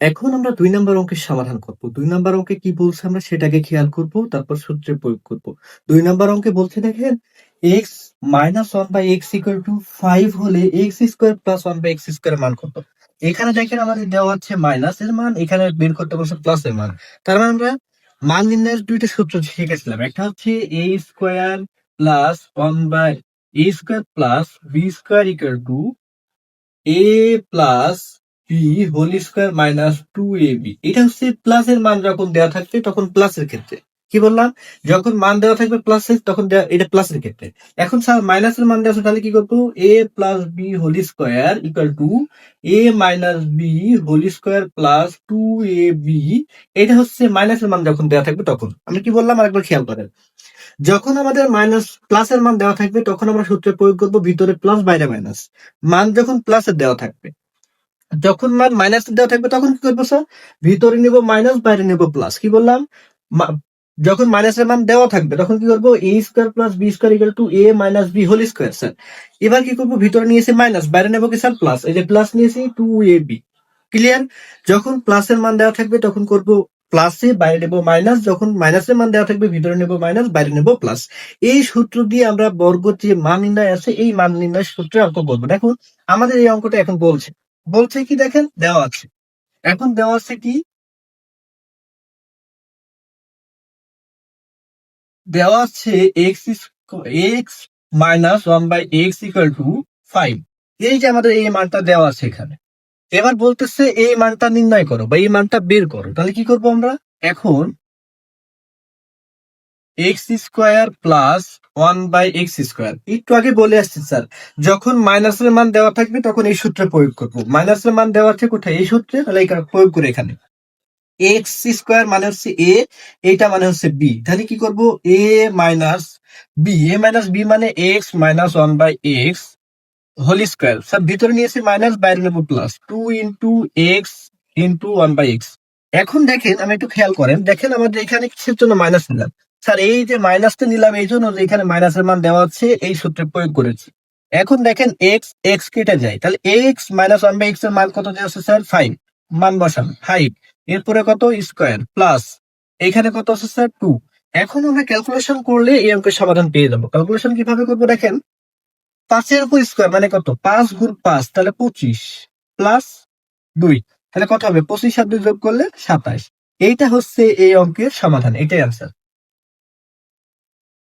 এখন আমরা দুই নাম্বার অঙ্কের সমাধান করব। দুই নাম্বার অঙ্কে কি বলছে আমরা সেটাকে খেয়াল করব, তারপর সূত্রে প্রয়োগ করব। দুই নাম্বার অঙ্কে বলছে দেখেন X minus one by X equal to five হলে X square plus one by X square মান কত? এখানে দেখেন আমাদের দেওয়া হচ্ছে মাইনাস এর মান, এখানে বের করতে বলছে প্লাস এর মান। তার মানে আমরা মান নির্ণয়ের দুইটা সূত্র শিখেছিলাম। একটা হচ্ছে A square plus one by A square plus B square equal to A plus B whole square minus two A B এটা হচ্ছে প্লাসের মান যখন দেওয়া থাকবে, তখন প্লাসের ক্ষেত্রে। কি বললাম? যখন মান দেওয়া থাকবে প্লাসের তখন এটা প্লাসের ক্ষেত্রে। এখন স্যার মাইনাসের মান দেওয়া আছে তাহলে কি করব? A plus B whole square equal to A minus B whole square plus two A B এটা হচ্ছে মাইনাসের মান যখন দেওয়া থাকবে তখন। আমি কি বললাম? আরেকবার খেয়াল করেন। যখন আমাদের মাইনাস প্লাসের মান দেওয়া থাকবে, তখন আমরা সূত্রে প্রয়োগ করব ভিতরে প্লাস বাইরে মাইনাস মান যখন প্লাসের দেওয়া থাকবে যখন মান মাইনাস দেওয়া থাকবে তখন কি করব স্যার ভিতরে নিব মাইনাস বাইরে নিব প্লাস কি বললাম? যখন মাইনাসের মান দেওয়া থাকবে, তখন কি করব? A square plus B square equal to A minus B whole square sir এবার কি করব? ভিতরে নিয়েছি মাইনাস বাইরে নেব কি স্যার প্লাস এই যে প্লাস নিয়েছি টু এ বি ক্লিয়ার যখন প্লাসের মান দেওয়া থাকবে, তখন করব প্লাসে বাইরে নেব মাইনাস যখন মাইনাসের মান দেওয়া থাকবে, ভিতরে নেব মাইনাস বাইরে নেব প্লাস এই সূত্র দিয়ে আমরা বর্গ যে মান নির্ণয় আছে, এই মান নির্ণয় সূত্রে অঙ্ক বলব দেখুন, আমাদের এই অঙ্কটা এখন বলছে। বলছে কি দেখেন? দেওয়া আছে। এখন দেওয়া আছে কি? দেওয়া আছে X X minus one by X equal to five এই যে আমাদের এই মানটা দেওয়া আছে এখানে। এবার বলতেছে এই মানটা নির্ণয় করো বা এই মানটা বের করো। তাহলে কি করব আমরা? এখন X square plus one by X square. একটু আগে বলে আসছি, স্যার, যখন মাইনাসের মান দেওয়া থাকবে, তখন এই সূত্রে প্রয়োগ করব। মাইনাসের মান দেওয়া আছে কোথায়? এই সূত্রে, তাহলে প্রয়োগ করে এখানে। এক্স স্কোয়ার মানে হচ্ছে এ এইটা মানে হচ্ছে বি। তাহলে কি করব? A minus B. A minus B মানে X minus one by X whole square. Sir, ভিতরে নিয়েছি মাইনাস, বাইরে নেব plus. Two into X into one by X. এখন দেখেন, আমি একটু খেয়াল করেন, দেখেন আমাদের এখানে কিসের জন্য মাইনাস নিলাম? স্যার, এই যে মাইনাসটা নিলাম, এই জন্য যে এখানে মাইনাসের মান দেওয়া হচ্ছে, এই সূত্রে প্রয়োগ করেছি। এখন দেখেন এক্স এক্স কেটে যায়। তাহলে এক্স মাইনাস ওয়ান বাই এক্সের মান কত দেওয়া আছে স্যার? ফাইভ মান বসান ফাইভ এরপরে কত? স্কোয়ার প্লাস এখানে কত আছে স্যার? টু এখন আমরা ক্যালকুলেশন করলে এই অঙ্কের সমাধান পেয়ে যাব। ক্যালকুলেশন কীভাবে করব দেখেন? পাঁচের উপর স্কোয়ার মানে কত? পাঁচ গুণ পাঁচ, তাহলে পঁচিশ। প্লাস দুই। তাহলে কত হবে? পঁচিশ আর দুই যোগ করলে সাতাশ। এইটা হচ্ছে এই অঙ্কের সমাধান, এটাই আনসার